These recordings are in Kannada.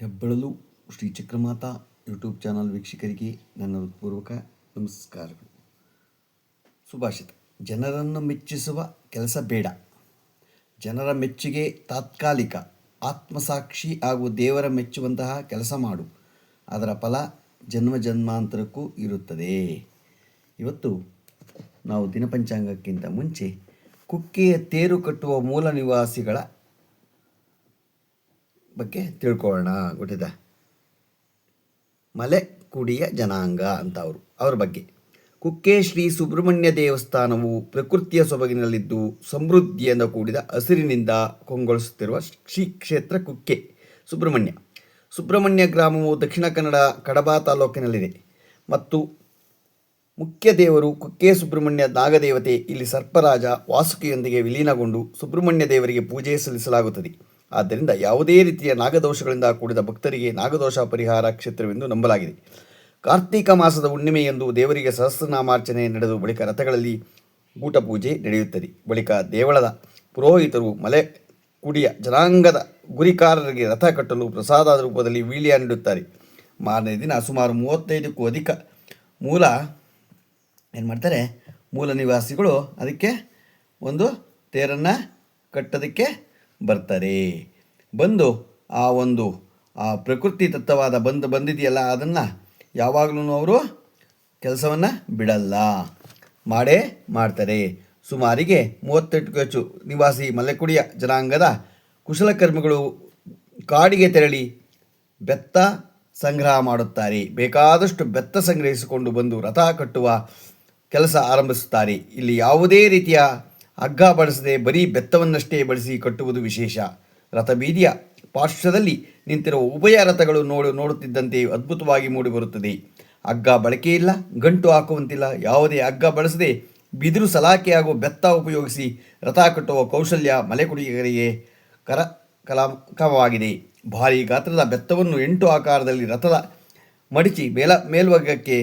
ಹೆಬ್ಬಳಲು ಶ್ರೀ ಚಕ್ರಮಾತಾ ಯೂಟ್ಯೂಬ್ ಚಾನಲ್ ವೀಕ್ಷಕರಿಗೆ ನನ್ನ ಹೃತ್ಪೂರ್ವಕ ನಮಸ್ಕಾರಗಳು. ಸುಭಾಷಿತ. ಜನರನ್ನು ಮೆಚ್ಚಿಸುವ ಕೆಲಸ ಬೇಡ. ಜನರ ಮೆಚ್ಚುಗೆ ತಾತ್ಕಾಲಿಕ. ಆತ್ಮಸಾಕ್ಷಿ ಹಾಗೂ ದೇವರ ಮೆಚ್ಚುವಂತಹ ಕೆಲಸ ಮಾಡು. ಅದರ ಫಲ ಜನ್ಮ ಜನ್ಮಾಂತರಕ್ಕೂ ಇರುತ್ತದೆ. ಇವತ್ತು ನಾವು ದಿನಪಂಚಾಂಗಕ್ಕಿಂತ ಮುಂಚೆ ಕುಕ್ಕೆಯ ತೇರು ಕಟ್ಟುವ ಮೂಲ ನಿವಾಸಿಗಳ ಬಗ್ಗೆ ತಿಳ್ಕೊಳ್ಳೋಣ ಮಲೆ ಕುಡಿಯ ಜನಾಂಗ ಅಂತ ಅವರು, ಅವ್ರ ಬಗ್ಗೆ. ಕುಕ್ಕೆ ಶ್ರೀ ಸುಬ್ರಹ್ಮಣ್ಯ ದೇವಸ್ಥಾನವು ಪ್ರಕೃತಿಯ ಸೊಬಗಿನಲ್ಲಿದ್ದು ಸಮೃದ್ಧಿಯಿಂದ ಕೂಡಿದ ಹಸಿರಿನಿಂದ ಕೊಂಗೊಳಿಸುತ್ತಿರುವ ಶ್ರೀ ಕ್ಷೇತ್ರ ಕುಕ್ಕೆ, ಸುಬ್ರಹ್ಮಣ್ಯ. ಸುಬ್ರಹ್ಮಣ್ಯ ಗ್ರಾಮವು ದಕ್ಷಿಣ ಕನ್ನಡ ಕಡಬ ತಾಲೂಕಿನಲ್ಲಿದೆ. ಮತ್ತು ಮುಖ್ಯ ದೇವರು ಕುಕ್ಕೆ ಸುಬ್ರಹ್ಮಣ್ಯ ನಾಗದೇವತೆ, ಇಲ್ಲಿ ಸರ್ಪರಾಜ ವಾಸುಕಿಯೊಂದಿಗೆ ವಿಲೀನಗೊಂಡು ಸುಬ್ರಹ್ಮಣ್ಯ ದೇವರಿಗೆ ಪೂಜೆ ಸಲ್ಲಿಸಲಾಗುತ್ತದೆ. ಆದ್ದರಿಂದ ಯಾವುದೇ ರೀತಿಯ ನಾಗದೋಷಗಳಿಂದ ಕೂಡಿದ ಭಕ್ತರಿಗೆ ನಾಗದೋಷ ಪರಿಹಾರ ಕ್ಷೇತ್ರವೆಂದು ನಂಬಲಾಗಿದೆ. ಕಾರ್ತೀಕ ಮಾಸದ ಹುಣ್ಣಿಮೆಯಂದು ದೇವರಿಗೆ ಸಹಸ್ರನಾಮಾರ್ಚನೆ ನಡೆದು ಬಳಿಕ ರಥಗಳಲ್ಲಿ ಊಟ ಪೂಜೆ ನಡೆಯುತ್ತದೆ. ಬಳಿಕ ದೇವಳದ ಪುರೋಹಿತರು ಮಲೆ ಕುಡಿಯ ಜನಾಂಗದ ಗುರಿಕಾರರಿಗೆ ರಥ ಕಟ್ಟಲು ಪ್ರಸಾದದ ರೂಪದಲ್ಲಿ ವೀಳ್ಯ ನೀಡುತ್ತಾರೆ. ಮಾರನೇ ದಿನ ಸುಮಾರು ಮೂವತ್ತೈದಕ್ಕೂ ಅಧಿಕ ಮೂಲ, ಏನು ಮಾಡ್ತಾರೆ? ಮೂಲ ನಿವಾಸಿಗಳು ಅದಕ್ಕೆ ಒಂದು ತೇರನ್ನು ಕಟ್ಟೋದಕ್ಕೆ ಬರ್ತಾರೆ ಬಂದು ಆ ಒಂದು, ಆ ಪ್ರಕೃತಿ ತತ್ವವಾದ ಬಂದು ಬಂದಿದೆಯಲ್ಲ, ಅದನ್ನು ಯಾವಾಗಲೂ ಅವರು ಕೆಲಸವನ್ನು ಬಿಡಲ್ಲ. ಮಾಡೇ ಮಾಡ್ತಾರೆ. ಸುಮಾರಿಗೆ ಮೂವತ್ತೆಂಟು ಹೆಚ್ಚು ನಿವಾಸಿ ಮಲೆಕುಡಿಯ ಜನಾಂಗದ ಕುಶಲಕರ್ಮಿಗಳು ಕಾಡಿಗೆ ತೆರಳಿ ಬೆತ್ತ ಸಂಗ್ರಹ ಮಾಡುತ್ತಾರೆ. ಬೇಕಾದಷ್ಟು ಬೆತ್ತ ಸಂಗ್ರಹಿಸಿಕೊಂಡು ಬಂದು ರಥ ಕಟ್ಟುವ ಕೆಲಸ ಆರಂಭಿಸುತ್ತಾರೆ. ಇಲ್ಲಿ ಯಾವುದೇ ರೀತಿಯ ಹಗ್ಗ ಬಳಸದೆ ಬರೀ ಬೆತ್ತವನ್ನಷ್ಟೇ ಬಳಸಿ ಕಟ್ಟುವುದು ವಿಶೇಷ. ರಥಬೀದಿಯ ಪಾರ್ಶ್ವದಲ್ಲಿ ನಿಂತಿರುವ ಉಭಯ ರಥಗಳು ನೋಡು, ನೋಡುತ್ತಿದ್ದಂತೆ ಅದ್ಭುತವಾಗಿ ಮೂಡಿಬರುತ್ತದೆ. ಹಗ್ಗ ಬಳಕೆ ಇಲ್ಲ, ಗಂಟು ಹಾಕುವಂತಿಲ್ಲ. ಯಾವುದೇ ಹಗ್ಗ ಬಳಸದೆ ಬಿದಿರು ಸಲಾಕೆ ಹಾಗೂ ಬೆತ್ತ ಉಪಯೋಗಿಸಿ ರಥ ಕಟ್ಟುವ ಕೌಶಲ್ಯ ಮಲೆಕುಡಿಗರಿಗೆ ಕರ ಕಲಾಕವಾಗಿದೆ ಭಾರೀ ಗಾತ್ರದ ಬೆತ್ತವನ್ನು ಎಂಟು ಆಕಾರದಲ್ಲಿ ರಥದ ಮಡಿಚಿ ಮೇಲ, ಮೇಲ್ವರ್ಗಕ್ಕೆ,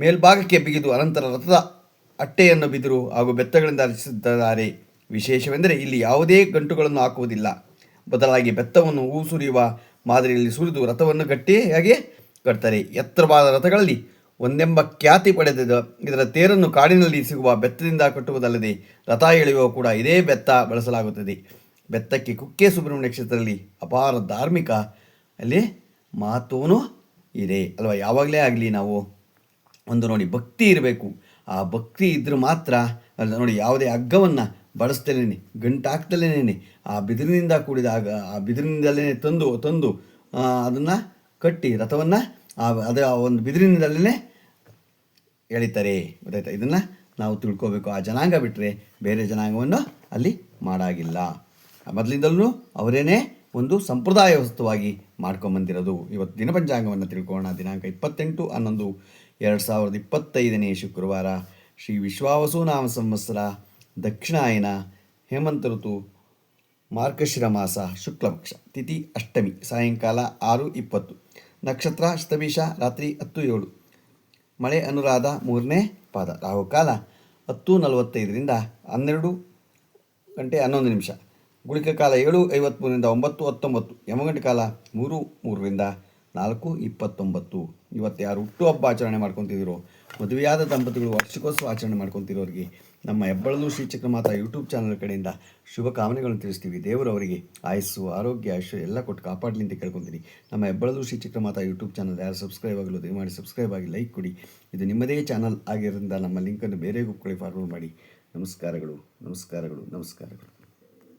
ಮೇಲ್ಭಾಗಕ್ಕೆ ಬಿಗಿದು ಅನಂತರ ರಥದ ಅಟ್ಟೆಯನ್ನು ಬಿದಿರು ಹಾಗೂ ಬೆತ್ತಗಳಿಂದ ರಚಿಸಿದ್ದಾರೆ ವಿಶೇಷವೆಂದರೆ ಇಲ್ಲಿ ಯಾವುದೇ ಗಂಟುಗಳನ್ನು ಹಾಕುವುದಿಲ್ಲ. ಬದಲಾಗಿ ಬೆತ್ತವನ್ನು ಹೂ ಸುರಿಯುವ ಮಾದರಿಯಲ್ಲಿ ಸುರಿದು ರಥವನ್ನು ಗಟ್ಟಿಯಾಗಿ ಕಟ್ತಾರೆ. ಎತ್ತರವಾದ ರಥಗಳಲ್ಲಿ ಒಂದೆಂಬ ಖ್ಯಾತಿ ಪಡೆದಿದ ಇದರ ತೇರನ್ನು ಕಾಡಿನಲ್ಲಿ ಸಿಗುವ ಬೆತ್ತದಿಂದ ಕಟ್ಟುವುದಲ್ಲದೆ ರಥ ಎಳೆಯುವ ಕೂಡ ಇದೇ ಬೆತ್ತ ಬಳಸಲಾಗುತ್ತದೆ. ಬೆತ್ತಕ್ಕೆ ಕುಕ್ಕೆ ಸುಬ್ರಹ್ಮಣ್ಯ ಕ್ಷೇತ್ರದಲ್ಲಿ ಅಪಾರ ಧಾರ್ಮಿಕ ಅಲ್ಲಿ ಮಹತ್ವವೂ ಇದೆ. ಅಲ್ವಾ? ಯಾವಾಗಲೇ ಆಗಲಿ ನಾವು ಒಂದು ನೋಡಿ ಭಕ್ತಿ ಇರಬೇಕು. ಆ ಭಕ್ತಿ ಇದ್ದರೆ ಮಾತ್ರ ಅಲ್ಲ, ನೋಡಿ, ಯಾವುದೇ ಹಗ್ಗವನ್ನು ಬಳಸ್ತಲೇ ಗಂಟು ಹಾಕ್ತಲೇ ಆ ಬಿದಿರಿನಿಂದ ಕೂಡಿದ ಆಗ ಆ ಬಿದಿರಿನಿಂದಲೇ ತಂದು ತಂದು ಅದನ್ನು ಕಟ್ಟಿ ರಥವನ್ನು ಆ ಅದರ ಒಂದು ಬಿದಿರಿನಿಂದಲೇ ಎಳಿತಾರೆ. ಗೊತ್ತಾಯ್ತಾ? ಇದನ್ನು ನಾವು ತಿಳ್ಕೋಬೇಕು. ಆ ಜನಾಂಗ ಬಿಟ್ಟರೆ ಬೇರೆ ಜನಾಂಗವನ್ನು ಅಲ್ಲಿ ಮಾಡಾಗಿಲ್ಲ. ಮೊದಲಿಂದಲೂ ಅವರೇನೇ ಒಂದು ಸಂಪ್ರದಾಯ ವಸ್ತುವಾಗಿ ಮಾಡ್ಕೊಂಬಂದಿರೋದು. ಇವತ್ತು ದಿನಪಂಚಾಂಗವನ್ನು ತಿಳ್ಕೋಣ ದಿನಾಂಕ ಇಪ್ಪತ್ತೆಂಟು ಹನ್ನೊಂದು ಎರಡು ಸಾವಿರದ ಇಪ್ಪತ್ತೈದನೇ ಶುಕ್ರವಾರ. ಶ್ರೀ ವಿಶ್ವಾವಸು ನಾಮ ಸಂವತ್ಸರ ದಕ್ಷಿಣಾಯನ ಹೇಮಂತ ಋತು ಮಾರ್ಗಶಿರ ಮಾಸ ಶುಕ್ಲಪಕ್ಷ. ತಿಥಿ ಅಷ್ಟಮಿ, ಸಾಯಂಕಾಲ ಆರು ಇಪ್ಪತ್ತು. ನಕ್ಷತ್ರ ಶತಬೀಷ ರಾತ್ರಿ ಹತ್ತು ಏಳು. ಮಳೆ ಅನುರಾಧ ಮೂರನೇ ಪಾದ. ರಾಹುಕಾಲ ಹತ್ತು ನಲವತ್ತೈದರಿಂದ ಹನ್ನೆರಡು ಗಂಟೆ ಹನ್ನೊಂದು ನಿಮಿಷ. ಗುಳಿಕ ಕಾಲ ಏಳು ಐವತ್ತ್ಮೂರರಿಂದ ಒಂಬತ್ತು, ಹತ್ತೊಂಬತ್ತು. ಯಮಗಂಟೆ ಕಾಲ ಮೂರು, ಮೂರರಿಂದ ನಾಲ್ಕು, ಇಪ್ಪತ್ತೊಂಬತ್ತು. ಇವತ್ತು ಯಾರು ಹುಟ್ಟುಹಬ್ಬ ಆಚರಣೆ ಮಾಡ್ಕೊತಿದ್ದೀರೋ, ಮದುವೆಯಾದ ದಂಪತಿಗಳು ವಾರ್ಷಿಕೋತ್ಸವ ಆಚರಣೆ ಮಾಡ್ಕೊತಿರೋರಿಗೆ ನಮ್ಮ ಹೆಬ್ಬಳಲು ಶ್ರೀಚಕ್ರಮಾತ ಯೂಟ್ಯೂಬ್ ಚಾನಲ್ ಕಡೆಯಿಂದ ಶುಭ ಕಾಮನೆಗಳನ್ನು ತಿಳಿಸ್ತೀವಿ. ದೇವರು ಅವರಿಗೆ ಆಯಸ್ಸು, ಆರೋಗ್ಯ ಆಯುಷ್ಯ ಎಲ್ಲ ಕೊಟ್ಟು ಕಾಪಾಡಲಿ ಅಂತ ಕೇಳ್ಕೊತೀನಿ. ನಮ್ಮ ಹೆಬ್ಬಳಲು ಶ್ರೀಚಕ್ರಮಾತ ಯೂಟ್ಯೂಬ್ ಚಾನಲ್ ಯಾರು ಸಬ್ಸ್ಕ್ರೈಬ್ ಆಗಲು ದಯಮಾಡಿ ಸಬ್ಸ್ಕ್ರೈಬ್ ಆಗಿ ಲೈಕ್ ಕೊಡಿ. ಇದು ನಿಮ್ಮದೇ ಚಾನಲ್ ಆಗಿರೋದ್ರಿಂದ ನಮ್ಮ ಲಿಂಕನ್ನು ಬೇರೆ ಗುಂಪುಗಳಿಗೆ ಫಾರ್ವರ್ಡ್ ಮಾಡಿ. ನಮಸ್ಕಾರಗಳು ನಮಸ್ಕಾರಗಳು ನಮಸ್ಕಾರಗಳು.